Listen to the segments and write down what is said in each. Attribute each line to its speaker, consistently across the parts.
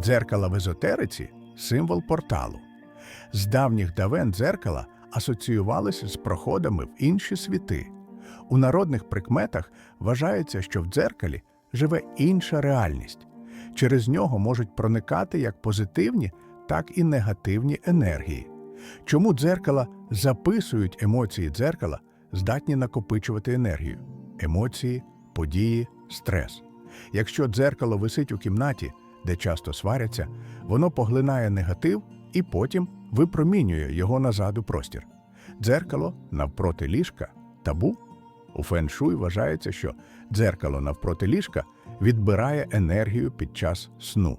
Speaker 1: Дзеркала в езотериці символ порталу. З давніх давен дзеркала асоціювалися з проходами в інші світи. У народних прикметах вважається, що в дзеркалі живе інша реальність. Через нього можуть проникати як позитивні, так і негативні енергії. Чому дзеркала записують емоції дзеркала, здатні накопичувати енергію, емоції, події, стрес. Якщо дзеркало висить у кімнаті, де часто сваряться, воно поглинає негатив і потім випромінює його назад у простір. Дзеркало навпроти ліжка табу. У феншуй вважається, що дзеркало навпроти ліжка відбирає енергію під час сну.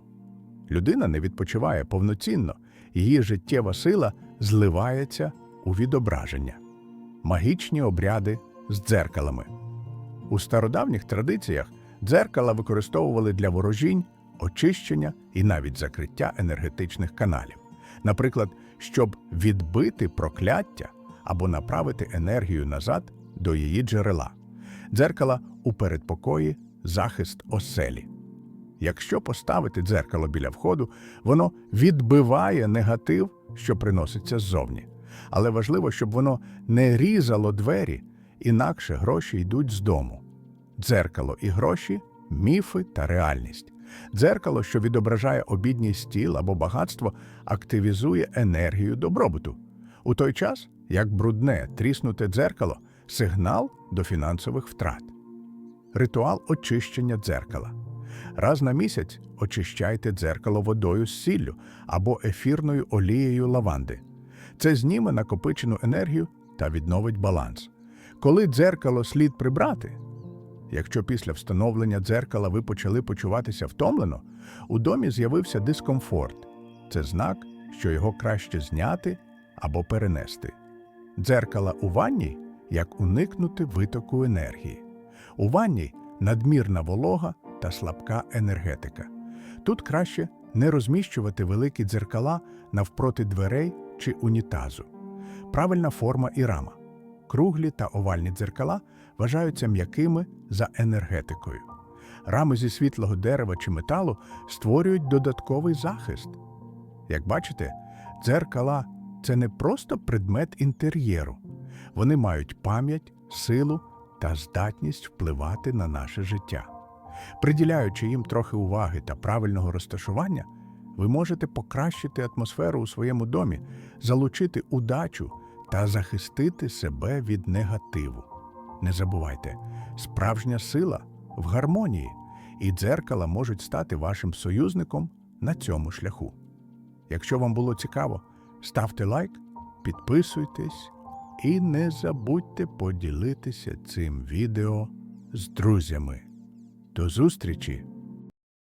Speaker 1: Людина не відпочиває повноцінно, її життєва сила зливається у відображення. Магічні обряди з дзеркалами. У стародавніх традиціях дзеркала використовували для ворожінь, очищення і навіть закриття енергетичних каналів. Наприклад, щоб відбити прокляття або направити енергію назад до її джерела. Дзеркала у передпокої захист оселі. Якщо поставити дзеркало біля входу, воно відбиває негатив, що приноситься ззовні. Але важливо, щоб воно не різало двері, інакше гроші йдуть з дому. Дзеркало і гроші міфи та реальність. Дзеркало, що відображає обідність тіл або багатство, активізує енергію добробуту. У той час, як брудне, тріснуте дзеркало сигнал до фінансових втрат. Ритуал очищення дзеркала. Раз на місяць очищайте дзеркало водою з сіллю або ефірною олією лаванди. Це зніме накопичену енергію та відновить баланс. Коли дзеркало слід прибрати, Якщо після встановлення дзеркала ви почали почуватися втомлено, у домі з'явився дискомфорт. Це знак, що його краще зняти або перенести. Дзеркала у ванні як уникнути витоку енергії. У ванні надмірна волога та слабка енергетика. Тут краще не розміщувати великі дзеркала навпроти дверей чи унітазу. Правильна форма і рама. Круглі та овальні дзеркала вважаються м'якими за енергетикою. Рами зі світлого дерева чи металу створюють додатковий захист. Як бачите, дзеркала це не просто предмет інтер'єру. Вони мають пам'ять, силу та здатність впливати на наше життя. Приділяючи їм трохи уваги та правильного розташування, ви можете покращити атмосферу у своєму домі, залучити удачу та захистити себе від негативу. Не забувайте, справжня сила в гармонії, і дзеркала можуть стати вашим союзником на цьому шляху. Якщо вам було цікаво, ставте лайк, підписуйтесь і не забудьте поділитися цим відео з друзями. До зустрічі!